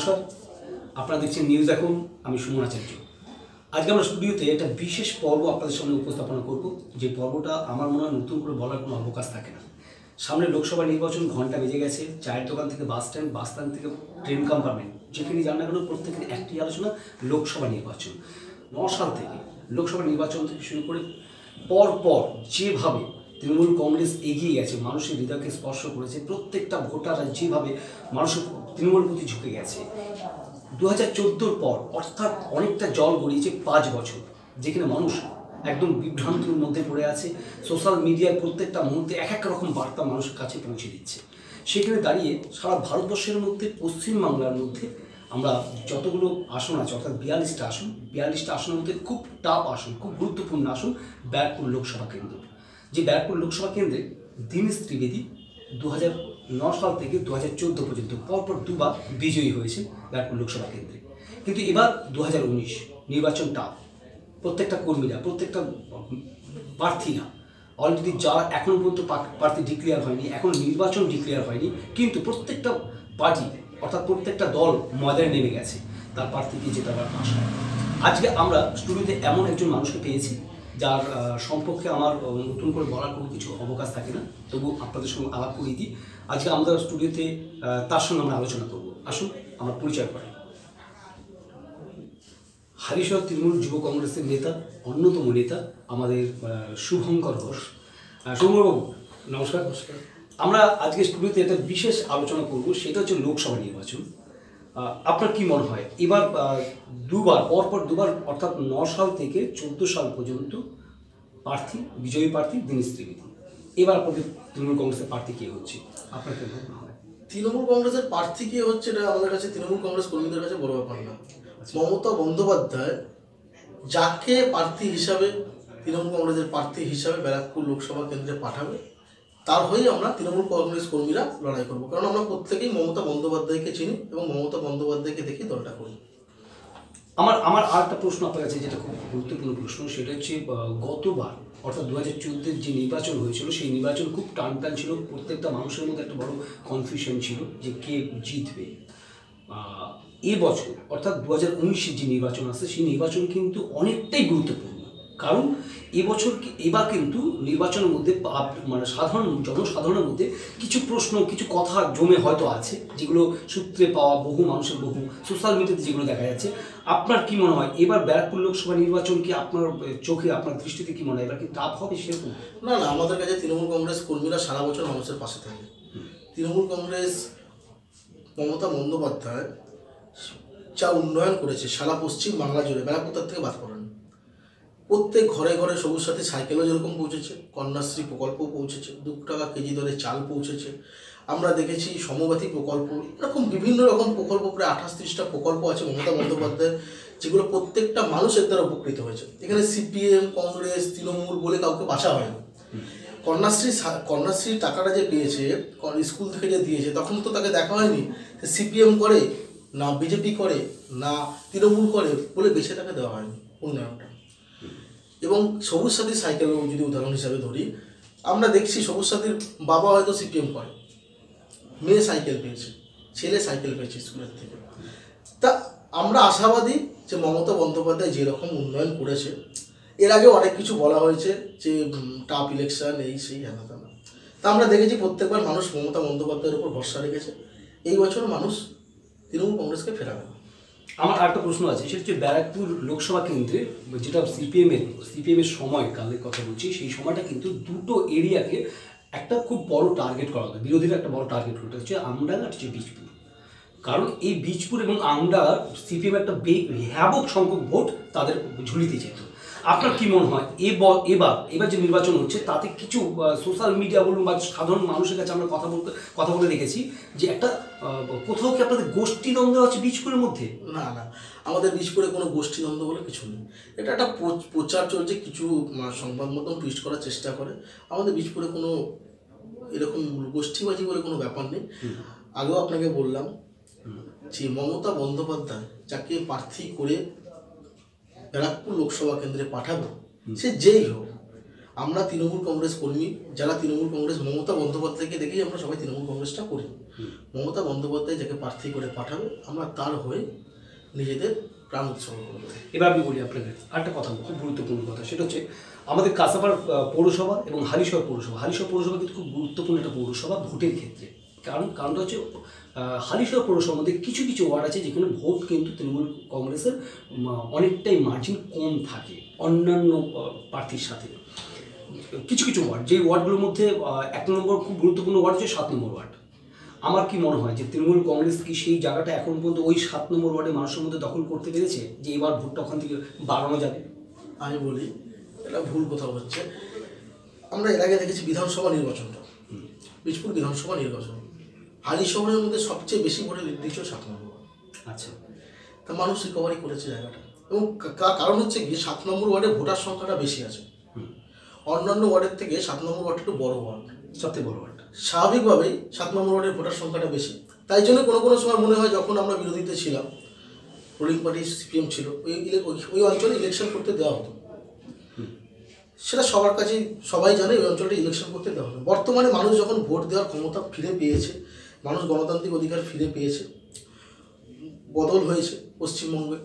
নমস্কার। আপনারা দেখছেন নিউজ এখন, আমি সুমন আচার্য। আজকে আমরা স্টুডিওতে একটা বিশেষ পর্ব আপনাদের সামনে উপস্থাপনা করব। যে পর্বটা আমার মনে হয় নতুন করে বলার কোনো অবকাশ থাকে না। সামনে লোকসভা নির্বাচন, ঘণ্টা বেজে গেছে। চায়ের দোকান থেকে বাস স্ট্যান্ড বাস স্ট্যান্ড থেকে ট্রেন কম্পার্টমেন্ট যেখানে জানা না কেন প্রত্যেকের একটি আলোচনা, লোকসভা নির্বাচন। ন সাল থেকে লোকসভা নির্বাচন থেকে শুরু করে পর পর যেভাবে তৃণমূল কংগ্রেস এগিয়ে গেছে, মানুষের হৃদয়কে স্পর্শ করেছে, প্রত্যেকটা ভোটাররা যেভাবে মানুষের তৃণমূল প্রতি ঝুঁকে গেছে। দু হাজার চোদ্দোর পর অর্থাৎ অনেকটা জল গড়িয়েছে পাঁচ বছর, যেখানে মানুষ একদম বিভ্রান্তির মধ্যে পড়ে আছে। সোশ্যাল মিডিয়ার প্রত্যেকটা মুহূর্তে এক এক রকম বার্তা মানুষের কাছে পৌঁছে দিচ্ছে। সেখানে দাঁড়িয়ে সারা ভারতবর্ষের মধ্যে, পশ্চিমবাংলার মধ্যে আমরা যতগুলো আসন আছে, অর্থাৎ বিয়াল্লিশটা আসন, বিয়াল্লিশটা আসনের মধ্যে খুব টাফ আসন, খুব গুরুত্বপূর্ণ আসন ব্যারাকপুর লোকসভা কেন্দ্র। যে ব্যারাকপুর লোকসভা কেন্দ্রে দীনেশ ত্রিবেদী দু হাজার ন সাল থেকে দু হাজার চোদ্দ পর্যন্ত পরপর দুবার বিজয়ী হয়েছে ব্যারাকপুর লোকসভা কেন্দ্রে। কিন্তু এবার দু হাজার উনিশ নির্বাচন টাফ প্রত্যেকটা কর্মীরা, প্রত্যেকটা প্রার্থীরা অলরেডি যারা এখনও পর্যন্ত প্রার্থী ডিক্লেয়ার হয়নি, এখন নির্বাচন ডিক্লেয়ার হয়নি, কিন্তু প্রত্যেকটা পার্টি অর্থাৎ প্রত্যেকটা দল ময়দানে নেমে গেছে তার প্রার্থীকে জেতাবার আশায়। আজকে আমরা স্টুডিওতে এমন একজন মানুষকে পেয়েছি যার সম্পর্কে আমার নতুন করে বলার কোনো কিছু অবকাশ থাকে না তবু আপনাদের সঙ্গে আলাপ করিয়ে দিই। আজকে আমাদের স্টুডিওতে তার সঙ্গে আমরা আলোচনা করব। আসুন আমার পরিচয় করি হারিশহর তৃণমূল যুব কংগ্রেসের নেতা অন্যতম নেতা আমাদের শুভঙ্কর ঘোষ। শুভঙ্করবাবু নমস্কার। নমস্কার। আমরা আজকে স্টুডিওতে একটা বিশেষ আলোচনা করব সেটা হচ্ছে লোকসভা নির্বাচন। আপনার কি মনে হয়? এবার দুবার পরপর দুবার অর্থাৎ ন সাল থেকে চোদ্দ সাল পর্যন্ত প্রার্থী বিজয়ী প্রার্থী দীনেশ ত্রিবেদী। এবার আপনাদের তৃণমূল কংগ্রেসের প্রার্থী কে হচ্ছে? আপনার কি মনে হয়? তৃণমূল কংগ্রেসের প্রার্থী কে হচ্ছে এটা আমাদের কাছে তৃণমূল কংগ্রেস কর্মীদের কাছে বড় ব্যাপার না। মমতা বন্দ্যোপাধ্যায় যাকে প্রার্থী হিসাবে তৃণমূল কংগ্রেসের প্রার্থী হিসাবে ব্যারাকপুর লোকসভা কেন্দ্রে পাঠাবে তার হয়ে আমরা তৃণমূল কংগ্রেস কর্মীরা লড়াই করব। কারণ আমরা প্রত্যেকেই মমতা বন্দ্যোপাধ্যায়কে চিনি এবং মমতা বন্দ্যোপাধ্যায়কে দেখেই দলটা করি। আমার আমার আর একটা প্রশ্ন আপনার কাছে যেটা খুব গুরুত্বপূর্ণ প্রশ্ন, সেটা হচ্ছে গতবার, অর্থাৎ দু হাজার চোদ্দের যে নির্বাচন হয়েছিল, সেই নির্বাচন খুব টান টান ছিল। প্রত্যেকটা মানুষের মধ্যে একটা বড় কনফিউশন ছিল যে কে জিতবে। এ বছর, অর্থাৎ দু হাজার উনিশের যে নির্বাচন আসছে, সেই নির্বাচন কিন্তু অনেকটাই গুরুত্বপূর্ণ। কারণ এবছর এবার কিন্তু নির্বাচনের মধ্যে মানে সাধারণ জনসাধারণের মধ্যে কিছু প্রশ্ন, কিছু কথা জমে হয়তো আছে, যেগুলো সূত্রে পাওয়া বহু মানুষের বহু সোশ্যাল মিডিয়াতে যেগুলো দেখা যাচ্ছে। আপনার কি মনে হয়, এবার ব্যারাকপুর লোকসভা নির্বাচন কি আপনার চোখে, আপনার দৃষ্টিতে কি মনে হয়? এবার কি টাফ হবে সেরকম? না না, আমাদের কাছে তৃণমূল কংগ্রেস কর্মীরা সারা বছর মানুষের পাশে থাকে। তৃণমূল কংগ্রেস মমতা বন্দ্যোপাধ্যায় যা উন্নয়ন করেছে সারা পশ্চিম বাংলা জুড়ে, ব্যারাকপুর থেকে বাদ করেন প্রত্যেক ঘরে ঘরে সবুজ সাথী সাইকেলও যেরকম পৌঁছেছে, কন্যাশ্রী প্রকল্পও পৌঁছেছে, দু টাকা কেজি দরে চাল পৌঁছেছে। আমরা দেখেছি সমবাতি প্রকল্প, এরকম বিভিন্ন রকম প্রকল্প, প্রায় আঠাশ ত্রিশটা প্রকল্প আছে মমতা বন্দ্যোপাধ্যায় যেগুলো প্রত্যেকটা মানুষের দ্বারা উপকৃত হয়েছে। এখানে সিপিএম, কংগ্রেস, তৃণমূল বলে কাউকে বাছা হয়নি। কন্যাশ্রী কন্যাশ্রীর টাকাটা যে পেয়েছে স্কুল থেকে যে দিয়েছে, তখন তো তাকে দেখা হয়নি সিপিএম করে, না বিজেপি করে, না তৃণমূল করে বলে বেছে তাকে দেওয়া হয়নি। উন্নয়নটা। এবং সবুজ সাথী সাইকেল যদি উদাহরণ হিসাবে ধরি, আমরা দেখছি সবুজ সাথীর বাবা হয়তো সিপিএম করে, মেয়ে সাইকেল পেয়েছে, ছেলে সাইকেল পেয়েছে স্কুলের থেকে তা আমরা আশাবাদী যে মমতা বন্দ্যোপাধ্যায় যেরকম উন্নয়ন করেছে, এর আগে অনেক কিছু বলা হয়েছে যে টাপ ইলেকশন এই সেই হেনা তা আমরা দেখেছি প্রত্যেকবার মানুষ মমতা বন্দ্যোপাধ্যায়ের উপর ভরসা রেখেছে, এই বছর মানুষ তৃণমূল কংগ্রেসকে ফেরাবে না। আমার আরেকটা প্রশ্ন আছে, সেটা হচ্ছে ব্যারাকপুর লোকসভা কেন্দ্রে যেটা সিপিএমের সিপিএমের সময় কালের কথা বলছি, সেই সময়টা কিন্তু দুটো এরিয়াকে একটা খুব বড় টার্গেট করা হতো, বিরোধীরা একটা বড় টার্গেট করতে হচ্ছে আমডাঙ্গা আর হচ্ছে বীজপুর। কারণ এই বীজপুর এবং আমরা সিপিএম একটা হ্যাবক সংখ্যক ভোট তাদের ঝুলিতে যেত। আপনার কি মনে হয়? এবার এবার এবার যে নির্বাচন হচ্ছে তাতে কিছু সোশ্যাল মিডিয়া বলুন বা সাধারণ মানুষের কাছে আমরা কথা বলতে কথা বলে দেখেছি যে একটা কোথাও কি আপনাদের গোষ্ঠী দ্বন্দ্ব আছে বীজপুরের মধ্যে? না না। আমাদের বীজপুরে কোনো গোষ্ঠীদ্বন্দ্ব বলে কিছু নেই। এটা একটা প্র- প্রচার চলছে কিছু সংবাদ মাধ্যম টুইস্ট করার চেষ্টা করে। আমাদের বীজপুরে কোনো এরকম গোষ্ঠীবাজি বলে কোনো ব্যাপার নেই। আগেও আপনাকে বললাম যে মমতা বন্দ্যোপাধ্যায় যাকে প্রার্থী করে ব্যারাকপুর লোকসভা কেন্দ্রে পাঠাবো, সে যেই হোক। আমরা তৃণমূল কংগ্রেস কর্মী, যারা তৃণমূল কংগ্রেস, মমতা বন্দ্যোপাধ্যায়কে দেখেই আমরা সবাই তৃণমূল কংগ্রেসটা করি। মমতা বন্দ্যোপাধ্যায় যাকে প্রার্থী করে পাঠাবে, আমরা তার হয়ে নিজেদের প্রাণ উৎসর্গ করব। এবার আমি বলি আপনাকে আরেকটা কথা খুব গুরুত্বপূর্ণ কথা, সেটা হচ্ছে আমাদের কাসাপাড় পৌরসভা এবং হালিশহর পৌরসভা। হালিশহর পৌরসভা কিন্তু খুব গুরুত্বপূর্ণ একটা পৌরসভা ভোটের ক্ষেত্রে। কারণ কারণটা হচ্ছে হালিশহর পৌরসভার মধ্যে কিছু কিছু ওয়ার্ড আছে যেখানে ভোট কিন্তু তৃণমূল কংগ্রেসের অনেকটাই মার্জিন কম থাকে অন্যান্য প্রার্থীর সাথে। কিছু কিছু ওয়ার্ড যে ওয়ার্ডগুলোর মধ্যে এক নম্বর খুব গুরুত্বপূর্ণ ওয়ার্ড হচ্ছে সাত নম্বর ওয়ার্ড। আমার কি মনে হয় যে তৃণমূল কংগ্রেস কি সেই জায়গাটা এখন পর্যন্ত ওই সাত নম্বর ওয়ার্ডে মানুষের মধ্যে দখল করতে পেরেছে যে এবার ভোটটা ওখান থেকে বাড়ানো যাবে? আমি বলি এটা ভুল কথা হচ্ছে। আমরা এর আগে দেখেছি বিধানসভা নির্বাচনটা। বীজপুর বিধানসভা নির্বাচন। হালি শহরের মধ্যে সবচেয়ে বেশি ভোটে নির্দিষ্ট সাত নম্বর আচ্ছা। তা মানুষ রিকভারি করেছে জায়গাটা। এবং কারণ হচ্ছে কি সাত নম্বর ওয়ার্ডে ভোটার সংখ্যাটা বেশি আছে। অন্যান্য ওয়ার্ডের থেকে সাত নম্বর ওয়ার্ড একটু বড় ওয়ার্ড। সবথেকে বড় ওয়ার্ড। স্বাভাবিকভাবেই সাত নম্বর ওয়ার্ডের ভোটার সংখ্যাটা বেশি। তাই জন্য কোনো কোনো সময় মনে হয় যখন আমরা বিরোধীতে ছিলাম রুলিং পার্টি সিপিএম ছিল ওই ওই- ওই অঞ্চলে ইলেকশন করতে দেওয়া হতো। সেটা সবার কাছেই সবাই জানে ওই অঞ্চলটা ইলেকশন করতে দেওয়া হতো। বর্তমানে মানুষ যখন ভোট দেওয়ার ক্ষমতা ফিরে পেয়েছে মানুষ গণতান্ত্রিক অধিকার ফিরে পেয়েছে বদল হয়েছে পশ্চিমবঙ্গে।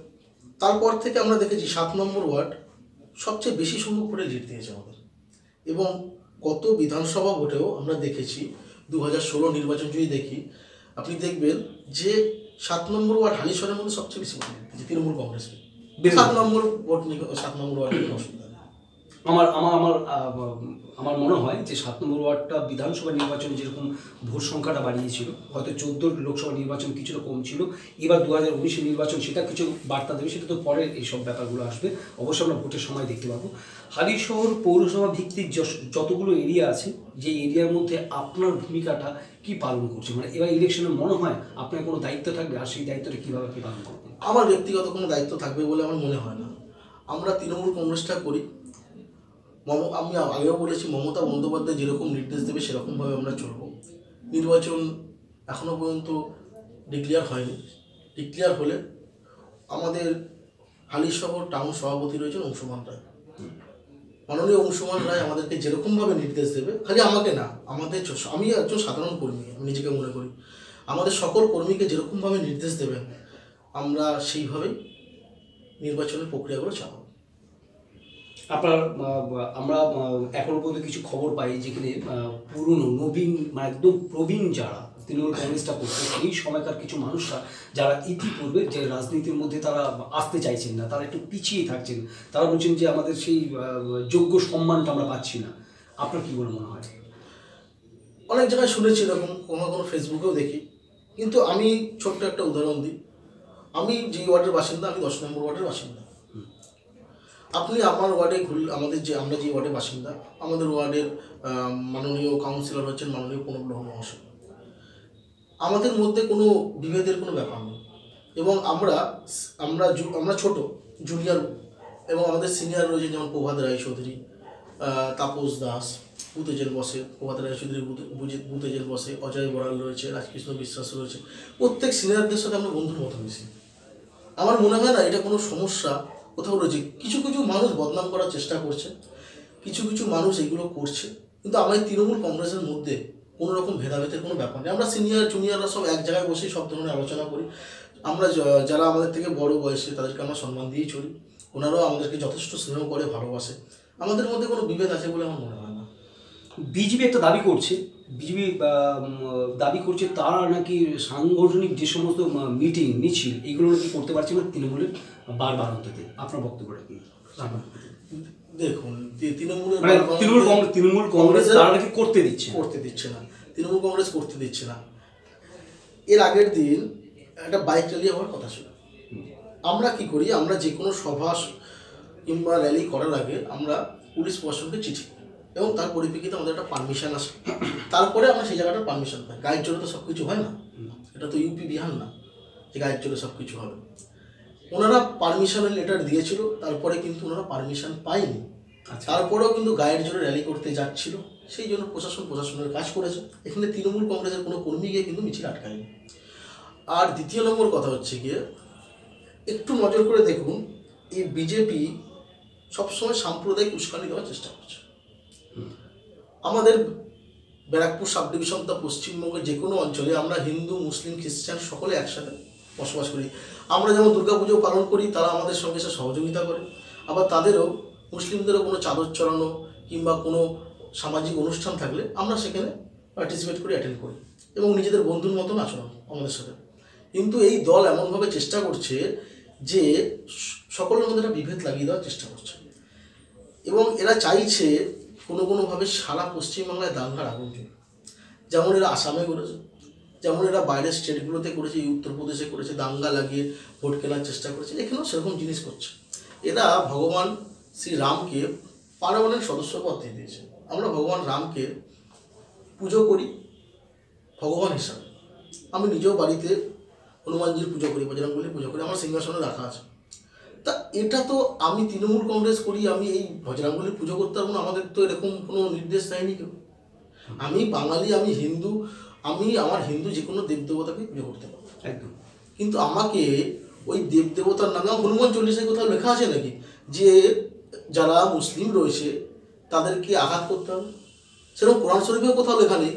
তারপর থেকে আমরা দেখেছি সাত নম্বর ওয়ার্ড সবচেয়ে বেশি সংখ্যক ভোটে লিড দিয়েছে আমাদের। এবং গত বিধানসভা ভোটেও আমরা দেখেছি দু হাজার ষোলো নির্বাচন যদি দেখি আপনি দেখবেন যে সাত নম্বর ওয়ার্ড হালিশহরের মধ্যে সবচেয়ে বেশি ভোট তৃণমূল কংগ্রেসকে। সাত নম্বর ভোট নিয়ে সাত নম্বর ওয়ার্ডে কোনো অসুবিধা আমার আমার আমার আমার মনে হয় যে সাত নম্বর ওয়ার্ডটা বিধানসভা নির্বাচনে যেরকম ভোট সংখ্যাটা বাড়িয়েছিল, হয়তো চোদ্দ লোকসভা নির্বাচন কিছুটা কম ছিল, এবার দু হাজার উনিশের নির্বাচন সেটা কিছু বার্তা দেবে, সেটা তো পরে এইসব ব্যাপারগুলো আসবে, অবশ্যই আমরা ভোটের সময় দেখতে পাবো। হালিশহর পৌরসভা ভিত্তিক যতগুলো এরিয়া আছে, যে এরিয়ার মধ্যে আপনার ভূমিকাটা কি পালন করছে? মানে এবার ইলেকশনে মনে হয় আপনার কোনো দায়িত্ব থাকবে, আর সেই দায়িত্বটা কীভাবে কী পালন করবেন? আমার ব্যক্তিগত কোনো দায়িত্ব থাকবে বলে আমার মনে হয় না। আমরা তৃণমূল কংগ্রেসটা করি মম আমি আগেও বলেছি, মমতা বন্দ্যোপাধ্যায় যেরকম নির্দেশ দেবে, সেরকমভাবে আমরা চলব। নির্বাচন এখনও পর্যন্ত ডিক্লেয়ার হয়নি। ডিক্লেয়ার হলে আমাদের হালিশহর টাউন সভাপতি রয়েছেন অংশুমান রায়। মাননীয় অংশুমান রায় আমাদেরকে যেরকমভাবে নির্দেশ দেবে, খালি আমাকে না, আমাদের আমি একজন সাধারণ কর্মী, আমি নিজেকে মনে করি। আমাদের সকল কর্মীকে যেরকমভাবে নির্দেশ দেবেন, আমরা সেইভাবেই নির্বাচনের প্রক্রিয়াগুলো চালাবো। আপনার আমরা এখনও পর্যন্ত কিছু খবর পাই যেখানে পুরনো নবীন মানে একদম প্রবীণ যারা তৃণমূল কংগ্রেসটা করছে সেই সময়কার কিছু মানুষরা যারা ইতিপূর্বে যে রাজনীতির মধ্যে তারা আসতে চাইছেন না, তারা একটু পিছিয়ে থাকছেন, তারা বলছেন যে আমাদের সেই যোগ্য সম্মানটা আমরা পাচ্ছি না। আপনার কি বলে মনে হয়? অনেক জায়গায় শুনেছি এরকম, কোনো কোনো ফেসবুকেও দেখি। কিন্তু আমি ছোট্ট একটা উদাহরণ দিই। আমি যে ওয়ার্ডের বাসিন্দা, আমি দশ নম্বর ওয়ার্ডের বাসিন্দা। আপনি আমার ওয়ার্ডে ঘুর আমাদের যে, আমরা যে ওয়ার্ডের বাসিন্দা, আমাদের ওয়ার্ডের মাননীয় কাউন্সিলর হচ্ছেন মাননীয় প্রণব মহাশয়। আমাদের মধ্যে কোনো বিভেদের কোনো ব্যাপার নেই। এবং আমরা আমরা আমরা ছোট জুনিয়র এবং আমাদের সিনিয়র রয়েছে যেমন প্রভাত রায় চৌধুরী তাপস দাস বুতেজেল বসে, প্রভাত রায় চৌধুরী বুতেজেল বসে, অজয় বড়াল রয়েছে, রাজকৃষ্ণ বিশ্বাস রয়েছে। প্রত্যেক সিনিয়রদের সাথে আমরা বন্ধুর মতো মিশি। আমার মনে হয় না, এটা কোনো সমস্যা কোথাও রয়েছে। কিছু কিছু মানুষ বদনাম করার চেষ্টা করছে। কিছু কিছু মানুষ এগুলো করছে। কিন্তু আমাদের তৃণমূল কংগ্রেসের মধ্যে কোনো রকম ভেদাভেদের কোনো ব্যাপার নেই। আমরা সিনিয়র জুনিয়ররা সব এক জায়গায় বসেই সব ধরনের আলোচনা করি। আমরা যারা আমাদের থেকে বড় বয়সে তাদেরকে আমরা সম্মান দিয়েই চলি। ওনারাও আমাদেরকে যথেষ্ট স্নেহ করে, ভালোবাসে। আমাদের মধ্যে কোনো বিভেদ আছে বলে আমার মনে হয় না। বিজেপি একটা দাবি করছে বিজেপি দাবি করছে তারা নাকি সাংগঠনিক যে সমস্ত মিটিং মিছিল এগুলো নাকি করতে পারছে না তৃণমূলের বারবার অন্তত আপনার বক্তব্যটা কি? দেখুন তৃণমূলের মানে তৃণমূল কংগ্রেস তৃণমূল কংগ্রেস তারা নাকি করতে দিচ্ছে। করতে দিচ্ছে না। তৃণমূল কংগ্রেস করতে দিচ্ছে না। এর আগের দিন একটা বাইক র্যালি হওয়ার কথা ছিল। আমরা কি করি? আমরা যে কোনো সভা কিংবা র্যালি করার আগে আমরা পুলিশ প্রশাসনকে চিঠি। এবং তার পরিপ্রেক্ষিতে আমাদের একটা পারমিশন আসে। তারপরে আমরা সেই জায়গাটার পারমিশন পাই। গাইড জোরে তো সব কিছু হয় না? এটা তো ইউপি বিহার না যে গাইড জোরে সব কিছু হবে। ওনারা পারমিশনের লেটার দিয়েছিল তারপরে কিন্তু ওনারা পারমিশন পায়নি। আচ্ছা। তারপরেও কিন্তু গায়ের জোরে র্যালি করতে যাচ্ছিল। সেই জন্য প্রশাসন প্রশাসনের কাজ করেছে। এখানে তৃণমূল কংগ্রেসের কোনো কর্মী গিয়ে কিন্তু মিছিল আটকায়নি। আর দ্বিতীয় নম্বর কথা হচ্ছে গিয়ে একটু নজর করে দেখুন এই বিজেপি সবসময় সাম্প্রদায়িক উস্কানি দেওয়ার চেষ্টা করছে। আমাদের ব্যারাকপুর সাব ডিভিশন তা পশ্চিমবঙ্গের যে কোনো অঞ্চলে আমরা হিন্দু, মুসলিম, খ্রিস্টান সকলে একসাথে বসবাস করি। আমরা যেমন দুর্গাপুজো পালন করি, তারা আমাদের সঙ্গে এসে সহযোগিতা করে। আবার তাদেরও, মুসলিমদেরও কোনো চাদর চড়ানো কিংবা কোনো সামাজিক অনুষ্ঠান থাকলে আমরা সেখানে পার্টিসিপেট করি অ্যাটেন্ড করি এবং নিজেদের বন্ধুর মতন আচরণ আমাদের সাথে। কিন্তু এই দল এমনভাবে চেষ্টা করছে যে সকলের মধ্যে একটা বিভেদ লাগিয়ে দেওয়ার চেষ্টা করছে। এবং এরা চাইছে কোনো কোনোভাবে সারা পশ্চিমবাংলায় দাঙ্গার আগুন জ্বলুক। যেমন এরা আসামে করেছে, যেমন এরা বাইরের স্টেটগুলোতে করেছে উত্তরপ্রদেশে করেছে, দাঙ্গা লাগিয়ে ভোট কেনার চেষ্টা করেছে, এখানেও সেরকম জিনিস করছে। এরা ভগবান শ্রী রামকে পার্মানেন্ট সদস্য পদ দিয়ে দিয়েছে। আমরা ভগবান রামকে পুজো করি, ভগবান হিসাবে। আমি নিজেও বাড়িতে হনুমানজির পুজো করি বজরঙ্গলির পুজো করি, আমার সিংহাসনে রাখা আছে। তা এটা তো আমি তৃণমূল কংগ্রেস করি আমি এই বজরাঙ্গলির পুজো করতে পারব না আমাদের তো এরকম কোনো নির্দেশ দেয়নি কেউ। আমি বাঙালি আমি হিন্দু আমি আমার হিন্দু যে কোনো দেবদেবতাকে পুজো করতে পারব। একদম। কিন্তু আমাকে ওই দেবদেবতার নামে হনুমান চল্লিশে কোথাও লেখা আছে নাকি? যে যারা মুসলিম রয়েছে তাদেরকে আঘাত করতে হবে। সেরকম কোরআন শরীফেও কোথাও লেখা নেই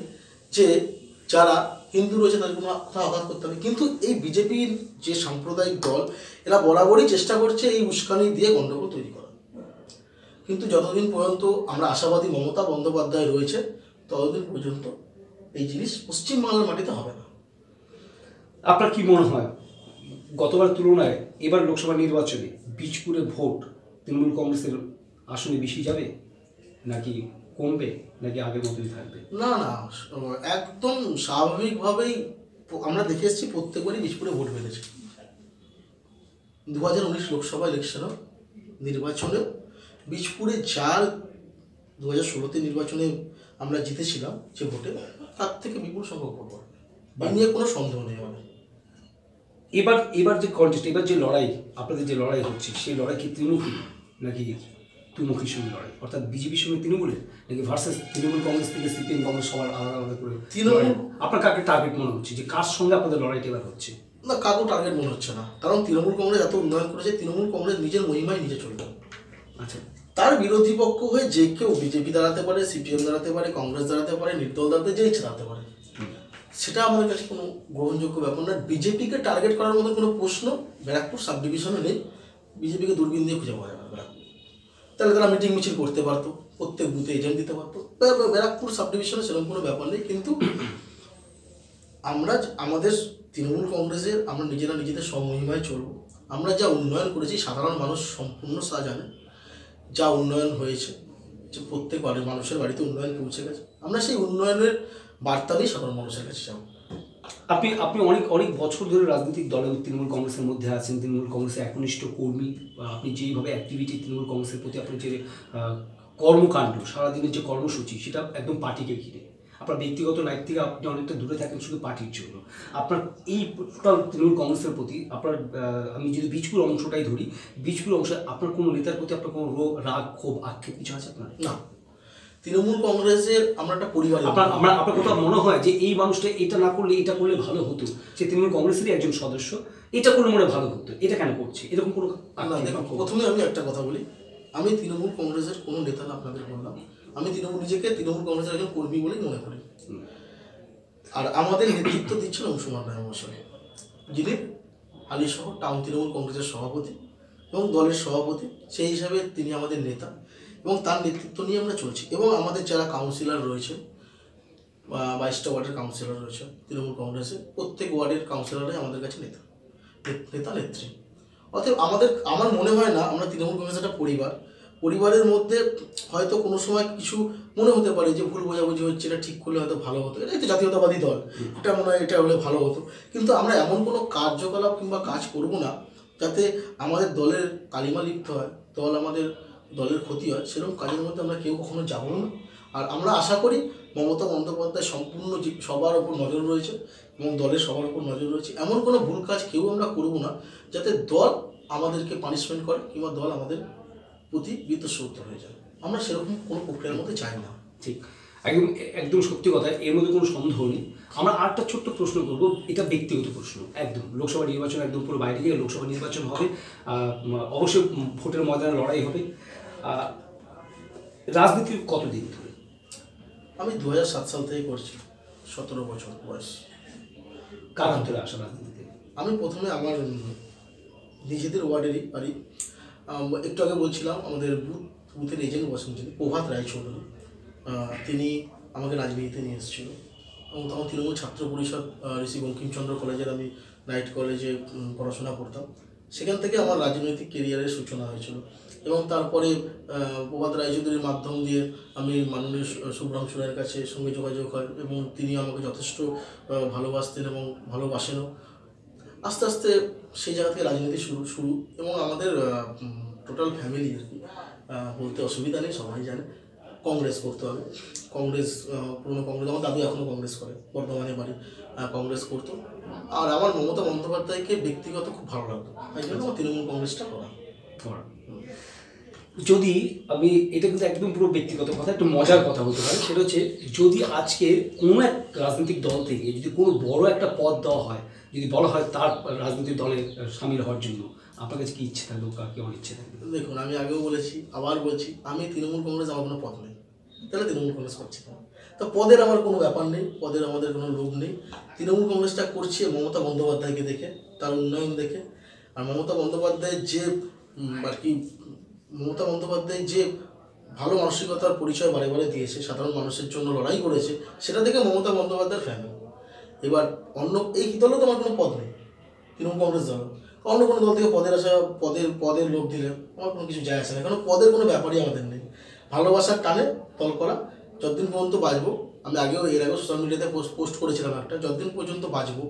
যে যারা হিন্দু রয়েছে তাদের কোনো কোথাও আঘাত করতে হবে। কিন্তু এই বিজেপির যে সাম্প্রদায়িক দল, এরা বরাবরই চেষ্টা করছে এই উস্কানি দিয়ে গণ্ডগোল তৈরি করা কিন্তু যতদিন পর্যন্ত আমরা আশাবাদী মমতা বন্দ্যোপাধ্যায় রয়েছে, ততদিন পর্যন্ত এই জিনিস পশ্চিমবাংলার মাটিতে হবে না। আপনার কি মনে হয়? গতবার তুলনায় এবার লোকসভা নির্বাচনে বীজপুরে ভোট তৃণমূল কংগ্রেসের আসনে বেশি যাবে? নাকি কমবে নাকি আগের মতোই থাকবে? না না একদম স্বাভাবিকভাবেই আমরা দেখে এসেছি প্রত্যেকবারই বীজপুরে ভোট বেড়েছে। দু হাজার উনিশ লোকসভা ইলেকশনও নির্বাচনে বীজপুরে যার দু হাজার ষোলোতে নির্বাচনে আমরা জিতেছিলাম যে ভোটে তার থেকে বিপুল সংখ্যক ভোট পাবে নিয়ে কোনো সন্দেহ নেই আমাদের। এবার এবার যে কন্টেস্ট এবার যে লড়াই আপনাদের যে লড়াই হচ্ছে সেই লড়াই কি তৃণমূল নাকি তৃণমুখীর সঙ্গে লড়াই অর্থাৎ বিজেপির সঙ্গে তৃণমূলের নাকি ভার্সেস তৃণমূল কংগ্রেস থেকে সিপিএম কংগ্রেস সবার আলাদা আলাদা করে তৃণমূল- আপনার কাকে টার্গেট মনে হচ্ছে? যে কার সঙ্গে আপনাদের লড়াইটা এবার হচ্ছে? না কারও টার্গেট মনে হচ্ছে না। কারণ তৃণমূল কংগ্রেস এত উন্নয়ন করেছে তৃণমূল কংগ্রেস নিজের মহিমায় নিজে চলবে। আচ্ছা। তার বিরোধী পক্ষ হয়ে যে কেউ বিজেপি দাঁড়াতে পারে সিপিএম দাঁড়াতে পারে কংগ্রেস দাঁড়াতে পারে নির্দল দাঁড়াতে যে ইচ্ছে দাঁড়াতে পারে। সেটা আমাদের কাছে কোনো গ্রহণযোগ্য ব্যাপার না বিজেপিকে টার্গেট করার মতো কোনো প্রশ্ন ব্যারাকপুর সাব ডিভিশনে নেই। বিজেপিকে দূরবীন দিয়ে খুঁজে পাওয়া তাহলে তারা মিটিং মিছিল করতে পারতো, প্রত্যেক বুথে এজেন্ট দিতে পারতো। ব্য- ব্য- ব্যারাকপুর সাব ডিভিশনে সেরকম কোনো ব্যাপার নেই, কিন্তু আমরা আমাদের তৃণমূল কংগ্রেসের আমরা নিজেরা নিজেদের সমহিমায় চলবো। আমরা যা উন্নয়ন করেছি, সাধারণ মানুষ সম্পূর্ণ তা জানে। যা উন্নয়ন হয়েছে, যে প্রত্যেক মানুষের বাড়িতে উন্নয়ন পৌঁছে গেছে। আমরা সেই উন্নয়নের বার্তা নিয়ে সাধারণ মানুষের কাছে যাব। আপনি আপনি অনেক অনেক বছর ধরে রাজনৈতিক দলের তৃণমূল কংগ্রেসের মধ্যে আছেন, তৃণমূল কংগ্রেসের একনিষ্ঠ কর্মী আপনি যেইভাবে অ্যাক্টিভিটি তৃণমূল কংগ্রেসের প্রতি আপনার যে কর্মকাণ্ড, সারাদিনের যে কর্মসূচি, সেটা একদম পার্টিকে ঘিরে। আপনার ব্যক্তিগত লাইফ থেকে আপনি অনেকটা দূরে থাকেন শুধু পার্টির জন্য। আপনার এই টোটাল তৃণমূল কংগ্রেসের প্রতি আপনার আমি যদি বীজপুর অংশটাই ধরি, বীজপুর অংশে আপনার কোনো নেতার প্রতি আপনার কোনো রোগ, রাগ, ক্ষোভ, আক্ষেপ কিছু আছে আপনার? না। তৃণমূল কংগ্রেসের আমরা একটা পরিবার আপনার আমরা আপনার কোথাও মনে হয় যে এই মানুষটা এটা না করলে এটা করলে ভালো হতো? সে তৃণমূল কংগ্রেসেরই একজন সদস্য এটা করলে মনে ভালো হতো? এটা কেন করছে? এরকম কোনো প্রথমে আমি একটা কথা বলি। আমি তৃণমূল কংগ্রেসের কোনো নেতা না আপনাদের বললাম। আমি তৃণমূল নিজেকে তৃণমূল কংগ্রেসের একজন কর্মী বলেই মনে করি। আর আমাদের নেতৃত্ব দিচ্ছেন অংশুমান রায় মহাশয়। যিনি হালিশহর টাউন তৃণমূল কংগ্রেসের সভাপতি এবং দলের সভাপতি সেই হিসাবে তিনি আমাদের নেতা। এবং তার নেতৃত্ব নিয়ে আমরা চলছি। এবং আমাদের যারা কাউন্সিলর রয়েছে বাইশটা ওয়ার্ডের কাউন্সিলর রয়েছে, তৃণমূল কংগ্রেসের প্রত্যেক ওয়ার্ডের কাউন্সিলরই আমাদের কাছে নেতা নেতা নেত্রী। অতএব আমাদের, আমার মনে হয় না, আমরা তৃণমূল কংগ্রেস একটা পরিবার। পরিবারের মধ্যে হয়তো কোনো সময় কিছু মনে হতে পারে যে ভুল বোঝাবুঝি হচ্ছে, এটা ঠিক করলে হয়তো ভালো হতো। এটাই তো জাতীয়তাবাদী দল, এটা মনে হয় এটা হলে ভালো হতো। কিন্তু আমরা এমন কোনো কার্যকলাপ কিংবা কাজ করব না, যাতে আমাদের দলের কালিমা লিপ্ত হয়, দল আমাদের দলের ক্ষতি হয়, সেরকম কাজের মধ্যে আমরা কেউ কখনো যাব না। আর আমরা আশা করি মমতা বন্দ্যোপাধ্যায় সম্পূর্ণ সবার ওপর নজর রয়েছে এবং দলের সবার ওপর নজর রয়েছে। এমন কোনো ভুল কাজ কেউ আমরা করব না, যাতে দল আমাদেরকে পানিশমেন্ট করে কিংবা দল আমাদের প্রতি বিত্তশ্রদ্ধ হয়ে যায়। আমরা সেরকম কোনো প্রক্রিয়ার মধ্যে চাই না। ঠিক। একদম একদম সত্যি কথা, এর মধ্যে কোনো সন্দেহ নেই। আমরা আরেকটা ছোট্ট প্রশ্ন করব, এটা ব্যক্তিগত প্রশ্ন, একদম। লোকসভা নির্বাচন একদম পুরো বাইরে গিয়ে লোকসভা নির্বাচন হবে। অবশ্যই ভোটের ময়দানে লড়াই হবে। আহ, রাজনীতির কতদিন ধরে? আমি দু সাত সাল থেকে করছি সতেরো বছর বয়স। কার ধরে আসা রাজনীতিতে আমি প্রথমে আমার নিজেদের ওয়ার্ডেরই বাড়ি। একটু আগে বলছিলাম আমাদের বুথ বুথের এজেন্ট বসেন যিনি প্রভাত রায়চৌধুরী। তিনি আমাকে রাজনীতিতে নিয়ে এসেছিল। এবং তখন তৃণমূল ছাত্র পরিষদ ঋষি বঙ্কিমচন্দ্র কলেজের আমি নাইট কলেজে পড়াশোনা করতাম। সেখান থেকে আমার রাজনৈতিক কেরিয়ারের সূচনা হয়েছিল। এবং তারপরে প্রভাত রায়চৌধুরীর মাধ্যম দিয়ে আমি মাননীয় সু- শুভ্রাংশু রায়ের কাছে সঙ্গে যোগাযোগ হয় এবং তিনি আমাকে যথেষ্ট ভালোবাসতেন এবং ভালোবাসেনও। আস্তে আস্তে সেই জায়গা থেকে রাজনীতি শুরু শুরু এবং আমাদের টোটাল ফ্যামিলি আর কি বলতে অসুবিধা নেই সবাই জানে। কংগ্রেস করতে হবে। কংগ্রেস পুরনো কংগ্রেস আমার দাদু এখনও কংগ্রেস করে বর্ধমানে বাড়ি কংগ্রেস করতো। আর আমার মমতা বন্দ্যোপাধ্যায়কে ব্যক্তিগত খুব ভালো লাগতো। তাই জন্য আমার তৃণমূল কংগ্রেসটা করা। করা। যদি আমি, এটা কিন্তু একদম পুরো ব্যক্তিগত কথা, একটু মজার কথা বলতে পারে, সেটা হচ্ছে যদি আজকে কোনো এক রাজনৈতিক দল থেকে যদি কোনো বড় একটা পদ দেওয়া হয়, যদি বলা হয় তার রাজনৈতিক দলে সামিল হওয়ার জন্য, আপনার কাছে কি ইচ্ছে থাকবে কার কি অনিচ্ছে থাকবে? দেখুন, আমি আগেও বলেছি, আবার বলছি, আমি তৃণমূল কংগ্রেস, আমার কোনো পদ নেই। তাহলে তৃণমূল কংগ্রেস করছি না তো পদের আমার কোনো ব্যাপার নেই, পদের আমাদের কোনো লোভ নেই। তৃণমূল কংগ্রেসটা করছি মমতা বন্দ্যোপাধ্যায়কে দেখে, তার উন্নয়ন দেখে। আর মমতা বন্দ্যোপাধ্যায়ের যে আর কি মমতা বন্দ্যোপাধ্যায় যে ভালো মানসিকতার পরিচয় বারে বারে দিয়েছে, সাধারণ মানুষের জন্য লড়াই করেছে, সেটা দেখে মমতা বন্দ্যোপাধ্যায়ের ফ্যান এবার অন্য, এই দলও তো আমার কোনো পদ নেই, তৃণমূল কংগ্রেস দল। অন্য কোনো দল থেকে পদের আসা, পদের পদের লোক দিলে আমার কোনো কিছু যায় আসে না কারণ পদের কোনো ব্যাপারই আমাদের নেই। ভালোবাসার টানে দল করা, যতদিন পর্যন্ত বাঁচবো আমি আগেও, এর আগেও সোশ্যাল মিডিয়াতে পোস্ট পোস্ট করেছিলাম একটা, যতদিন পর্যন্ত বাঁচবো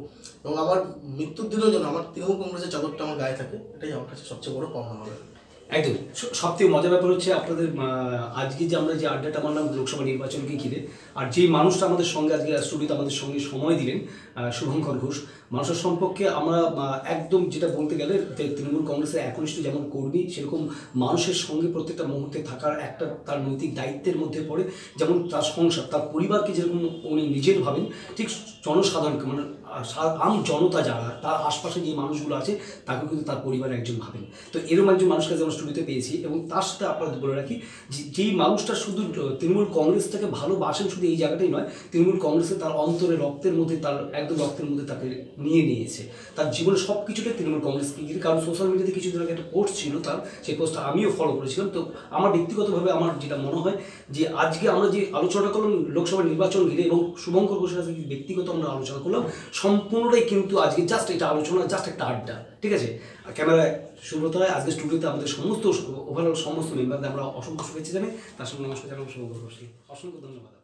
এবং আমার মৃত্যুর দিনের জন্য আমার তৃণমূল কংগ্রেসের চাদরটা আমার গায়ে থাকে, এটাই আমার কাছে সবচেয়ে বড় পাওনা হবে। একদম। সব থেকে মজার ব্যাপার হচ্ছে আপনাদের আজকে যে আমরা যে আড্ডাটা মারলাম লোকসভা নির্বাচনকে ঘিরে, আর যেই মানুষটা আমাদের সঙ্গে আজকে স্টুডিওতে আমাদের সঙ্গে সময় দিলেন শুভঙ্কর ঘোষ, মানুষের সম্পর্কে আমরা একদম যেটা বলতে গেলে যে তৃণমূল কংগ্রেসের একনিষ্ঠ যেমন কর্মী, সেরকম মানুষের সঙ্গে প্রত্যেকটা মুহূর্তে থাকার একটা তার নৈতিক দায়িত্বের মধ্যে পড়ে, যেমন তার সংসার, তার পরিবারকে যেরকম উনি নিজের ভাবেন, ঠিক জনসাধারণকে মানে আম জনতা যারা, তার আশপাশে যে মানুষগুলো আছে, তাকে কিন্তু তার পরিবারের একজন ভাবেন। তো এরকম একজন মানুষকে যেমন স্টুডিওতে পেয়েছি এবং তার সাথে আপনাদের বলে রাখি যেই মানুষটা শুধু তৃণমূল কংগ্রেসটাকে ভালোবাসেন শুধু এই জায়গাটাই নয়, তৃণমূল কংগ্রেসে তার অন্তরে রক্তের মধ্যে, তার একদম রক্তের মধ্যে তাকে নিয়ে নিয়েছে। তার জীবনে সব কিছুটাই তৃণমূল কংগ্রেসকে ঘিরে কারণ সোশ্যাল মিডিয়াতে কিছুদিন আগে একটা পোস্ট ছিল তার, সেই পোস্টটা আমিও ফলো করেছিলাম। তো আমার ব্যক্তিগতভাবে আমার যেটা মনে হয়, যে আজকে আমরা যে আলোচনা করলাম, লোকসভা নির্বাচন ঘিরে এবং শুভঙ্কর ঘোষের ব্যক্তিগত আমরা আলোচনা করলাম সম্পূর্ণটাই কিন্তু আজকে জাস্ট এটা আলোচনা জাস্ট একটা আড্ডা, ঠিক আছে? আর ক্যামেরায় সুব্রত রায়, আজকে স্টুডিওতে আমাদের সমস্ত ওভারঅল সমস্ত মেম্বারদের আমরা অসংখ্য শুভেচ্ছা জানাই। তার সঙ্গে নমস্কার জানাব ঘোষকে অসংখ্য ধন্যবাদ।